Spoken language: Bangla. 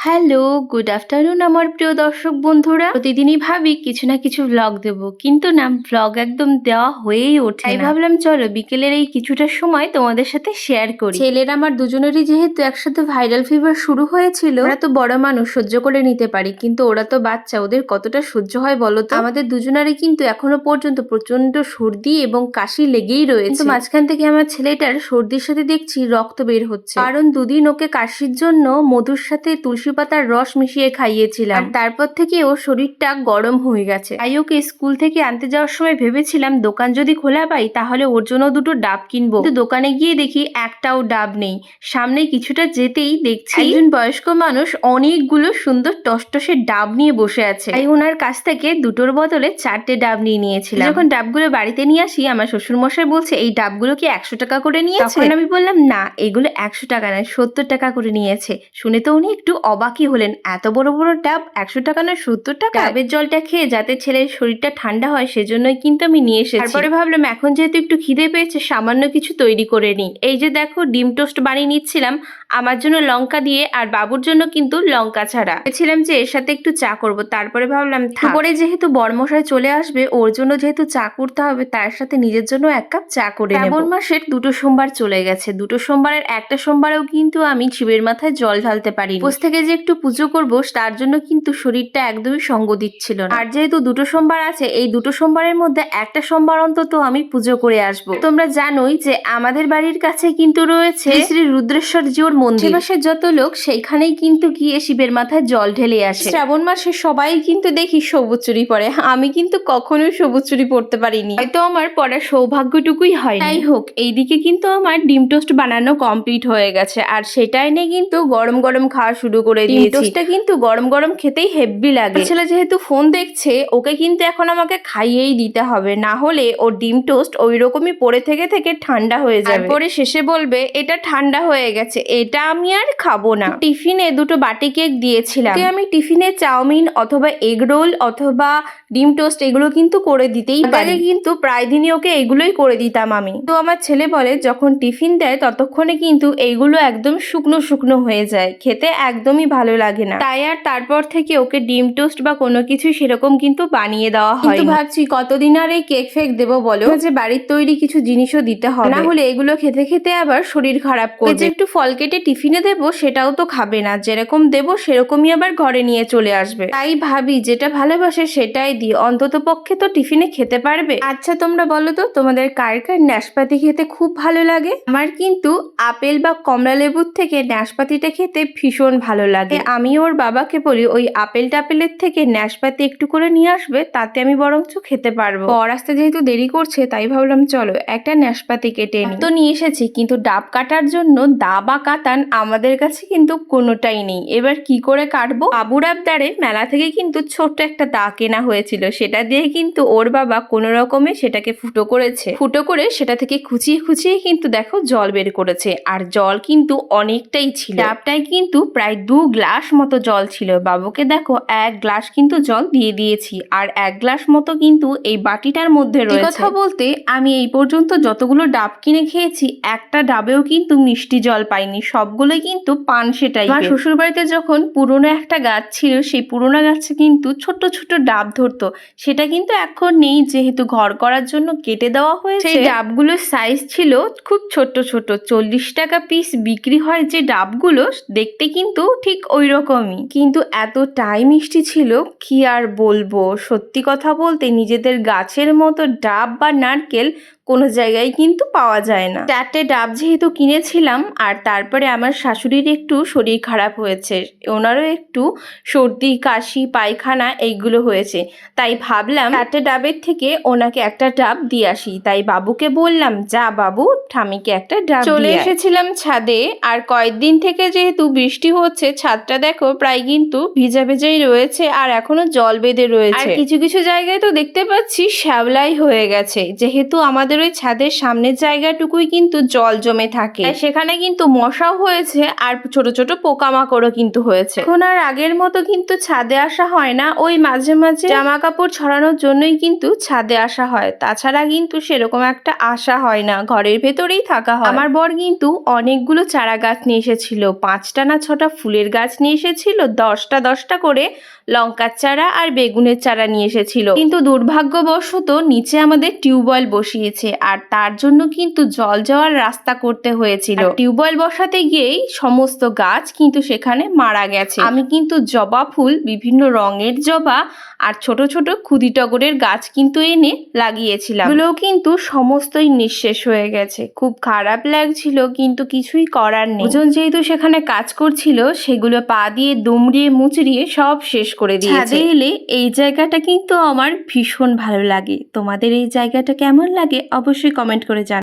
হ্যালো গুড আফটারনুন আমার প্রিয় দর্শক বন্ধুরা। প্রতিদিনই ভাবি কিছু না কিছু ব্লগ দেব কিন্তু না ব্লগ একদম দেওয়া হয়েই ওঠে তাই ভাবলাম চলো বিকেলের এই কিছুটা সময় তোমাদের সাথে শেয়ার করি। ছেলের আমার দুজনেরই যেহেতু একসাথে ভাইরাল ফিভার শুরু হয়েছিল ওরা তো বড় মানুষ সহ্য করে নিতে পারি কিন্তু ওরা তো বাচ্চা ওদের কতটা সহ্য হয় বলো তো? আমাদের দুজনারই কিন্তু এখনও পর্যন্ত প্রচণ্ড সর্দি এবং কাশি লেগেই রয়েছে। কিন্তু মাঝখান থেকে আমার ছেলেটার সর্দির সাথে দেখছি রক্ত বের হচ্ছে। কারণ দুদিন ওকে কাশির জন্য মধুর সাথে তুলসী পাতার রস মিশিয়ে খাইয়েছিলাম। তারপর থেকে ওর শরীরটা গরম হয়ে গেছে। তাই ওকে স্কুল থেকে আনতে যাওয়ার সময় ভেবেছিলাম, দোকান যদি খোলা পাই, তাহলে ওর জন্য দুটো ডাব কিনবো। কিন্তু দোকানে গিয়ে দেখি একটাও ডাব নেই। সামনে কিছুটা যেতেই দেখছি একজন বয়স্ক মানুষ অনেকগুলো সুন্দর টসটসে ডাব নিয়ে বসে আছে। তাই ওনার কাছ থেকে দুটোর বদলে চারটে ডাব নিয়ে নিয়েছিলাম। যখন ডাবগুলো বাড়িতে নিয়ে আসি, আমার শ্বশুর মশাই বলছে, এই ডাবগুলো কি একশো টাকা করে নিয়েছে? আমি বললাম, না, এগুলো একশো টাকা নয়, সত্তর টাকা করে নিয়েছে। শুনে তো উনি একটু অবাকই হলেন এত বড় বড় ট্যাপ একশো টাকা না সত্তর টাকা? ট্যাবের জলটা খেয়ে যাতে ছেলের শরীরটা ঠান্ডা হয় সেজন্যই কিন্তু আমি নিয়ে এসেছি। তারপরে ভাবলাম এখন যেহেতু একটু খিদে পেয়েছে সামান্য কিছু তৈরি করে নিই। এই যে দেখো ডিম টোস্ট বানিয়ে নিচ্ছিলাম। আমার জন্য লঙ্কা দিয়ে আর বাবুর জন্য কিন্তু লঙ্কা ছাড়া। ভেবেছিলাম যে এর সাথে একটু চা করব তারপরে ভাবলাম তারপরে যেহেতু বর্মশাই চলে আসবে ওর জন্য যেহেতু চা করতে হবে তার সাথে নিজের জন্য এক কাপ চা করে নেব। শ্রাবণ মাসের দুটো সোমবার চলে গেছে দুটো সোমবারের একটা সোমবারেও কিন্তু আমি শিবের মাথায় জল ঢালতে পারি উপোস থেকে যে একটু পুজো করব তার জন্য কিন্তু শরীরটা একদমই সঙ্গ দিচ্ছিল না। আর যেহেতু দুটো সোমবার আছে এই দুটো সোমবারের মধ্যে একটা সোমবার অন্তত আমি পুজো করে আসব। তোমরা জানোই যে আমাদের বাড়ির কাছে কিন্তু রয়েছে শ্রী রুদ্রেশ্বর জিওর মন্দির। আশেপাশের যত লোক সেইখানেই কিন্তু গিয়ে শিবের মাথায় জল ঢেলে আসে। শ্রাবণ মাসে সবাই কিন্তু দেখি সবুজ চুরি পরে। আমি কিন্তু কখনোই সবুজ চুরি পড়তে পারিনি। হয়তো আমার পড়ার সৌভাগ্যটুকুই হয় তাই হোক এইদিকে কিন্তু আমার ডিম টোস্ট বানানো কমপ্লিট হয়ে গেছে। আর সেটা এনে কিন্তু গরম গরম খাওয়া শুরু করে দিয়েছি। টোস্টটা কিন্তু গরম গরম খেতেই হেভি লাগে। ছেলে যেহেতু ফোন দেখছে ওকে কিন্তু এখন আমাকে খাইয়েই দিতে হবে। না হলে ওর ডিম টোস্ট ওই রকমই পড়ে থেকে থেকে ঠান্ডা হয়ে যাবে। পরে শেষে বলবে এটা ঠান্ডা হয়ে গেছে এটা আমি আর খাব না। টিফিনে দুটো বাটি কেক দিয়েছিলাম। আমি টিফিনে চাউমিন অথবা এগ রোল অথবা ডিম টোস্ট এগুলো কিন্তু করে দিতেই পারি। কিন্তু প্রায় দিনই ওকে এগুলোই করে দিতাম আমি। তো আমার ছেলে বলে যখন টিফিন দেয় ততক্ষণে কিন্তু এইগুলো একদম শুকনো শুকনো হয়ে যায়। খেতে একদমই ভালো লাগে না। তাই আর তারপর থেকে ওকে ডিম টোস্ট বা কোনো কিছু সেরকম কিন্তু বানিয়ে দেওয়া হয় কিন্তু ভাবছি কতদিন আর এই কেক ফেক দেবো বলো? যে বাড়ির তৈরি কিছু জিনিসও দিতে হবে। না হলে এগুলো খেতে খেতে আবার শরীর খারাপ করবে যে একটু ফল কেটে টিফিনে দেবো সেটাও তো খাবে না। যেরকম দেবো সেরকমই আবার ঘরে নিয়ে চলে আসবে। তাই ভাবি, যেটা ভালোবাসে সেটাই দিই। অন্তত পক্ষে তো টিফিনে খেতে পারবে। আচ্ছা তোমরা বলো তো, তোমাদের কার কার নাশপাতি খেতে খুব ভালো লাগে? আমার কিন্তু আপেল বা কমলা লেবুর থেকে নাশপাতিটা খেতে ভীষণ ভালো লাগে। আমি ওর বাবাকে বলি, ওই আপেল টাপেলের থেকে নাশপাতি একটু করে নিয়ে আসবে, তাতে আমি বরঞ্চ খেতে পারব। পর আসতে যেহেতু দেরি করছে, তাই ভাবলাম, চলো একটা নাশপাতি কেটে তো নিয়ে এসেছি, কিন্তু ডাব কাটার জন্য দা বা কাতান আমাদের কাছে কিন্তু কোনোটাই নেই। এবার কি করে কাটবো? বাবুর আবদারে মেলা থেকে কিন্তু ছোট্ট একটা দা কেনা হয়েছিল। সেটা দিয়ে কিন্তু ওর বাবা কোনো রকমে সেটাকে ফুটো করেছে। ফুটো করে সেটা থেকে খুচিয়ে খুচিয়ে কিন্তু দেখো জল বের করেছে। আর জল কিন্তু অনেকটাই ছিল। ডাবটায় কিন্তু প্রায় দু গ্লাস মতো জল ছিল। বাবুকে দেখো এক গ্লাস কিন্তু জল দিয়ে দিয়েছি। আর এক গ্লাস মতো কিন্তু এই বাটিটার মধ্যে রয়েছে। কথা বলতে আমি এই পর্যন্ত যতগুলো ডাব কিনে খেয়েছি একটা ডাবেও কিন্তু মিষ্টি জল পাইনি। সবগুলোই কিন্তু পান সেটাই আমার শ্বশুর বাড়িতে যখন পুরনো একটা গাছ ছিল সেই পুরোনো গাছে কিন্তু ছোট ছোট ডাব ধরতো। সেটা কিন্তু এখন নেই যেহেতু ঘর করার জন্য কেটে দেওয়া হয়েছে। সেই ডাবগুলোর সাইজ ছিল খুব ছোট ছোট চল্লিশ টাকা পিস বিক্রি হয় যে ডাবগুলো দেখতে কিন্তু ঠিক ওই রকমই কিন্তু এত এতটাই মিষ্টি ছিল কি আর বলব? সত্যি কথা বলতে নিজেদের গাছের মতো ডাব বা নারকেল কোনো জায়গায় কিন্তু পাওয়া যায় না। চারটে ডাব যেহেতু কিনেছিলাম আর তারপরে আমার শাশুড়ির একটু শরীর খারাপ হয়েছে ওনারও একটু সর্দি কাশি পায়খানা এইগুলো হয়েছে। তাই ভাবলাম চারটে ডাবের থেকে ওনাকে একটা ডাব দিয়ে আসি। তাই বাবুকে বললাম যা বাবু ঠামিকে একটা ডাব চলে এসেছিলাম ছাদে আর কয়েকদিন থেকে যেহেতু বৃষ্টি হচ্ছে ছাদটা দেখো প্রায় কিন্তু ভিজা ভেজাই রয়েছে আর এখনও জল বেঁধে রয়েছে। আর কিছু কিছু জায়গায় তো দেখতে পাচ্ছি শ্যাওলাই হয়ে গেছে। যেহেতু আমাদের ওই ছাদের সামনের জায়গাটুকুই কিন্তু জল জমে থাকে। সেখানে কিন্তু মশাও হয়েছে আর ছোট ছোট পোকামাকড়ও কিন্তু হয়েছে। এখন আর আগের মতো কিন্তু ছাদে আসা হয় না। ওই মাঝে মাঝে জামা কাপড় ছড়ানোর জন্যই কিন্তু ছাদে আসা হয়। তাছাড়া কিন্তু সেরকম একটা আশা হয় না। ঘরের ভেতরেই থাকা হয়। আমার বর কিন্তু অনেকগুলো চারা গাছ নিয়ে এসেছিল। পাঁচটা না ছটা ফুলের গাছ নিয়ে এসেছিল। দশটা দশটা করে লঙ্কার চারা আর বেগুনের চারা নিয়ে এসেছিল। কিন্তু দুর্ভাগ্যবশত নিচে আমাদের টিউবওয়েল বসিয়েছে। আর তার জন্য কিন্তু জল যাওয়ার রাস্তা করতে হয়েছিল। টিউবওয়েল বসাতে গিয়েই সমস্ত গাছ কিন্তু সেখানে মারা গেছে। আমি কিন্তু জবা ফুল, বিভিন্ন রঙের জবা আর ছোট ছোট ক্ষুদি টগরের গাছ কিন্তু এনে লাগিয়েছিলাম। এগুলোও কিন্তু সমস্তই নিঃশেষ হয়ে গেছে। খুব খারাপ লাগছিল, কিন্তু কিছুই করার নেই। ওজন যেহেতু সেখানে কাজ করছিল, সেগুলো পা দিয়ে দুমড়িয়ে মুচড়িয়ে সব শেষ করে দিয়েছে। এলে এই জায়গাটা কিন্তু আমার ভীষণ ভালো লাগে। তোমাদের এই জায়গাটা কেমন লাগে? অবশ্যই কমেন্ট করে জানাও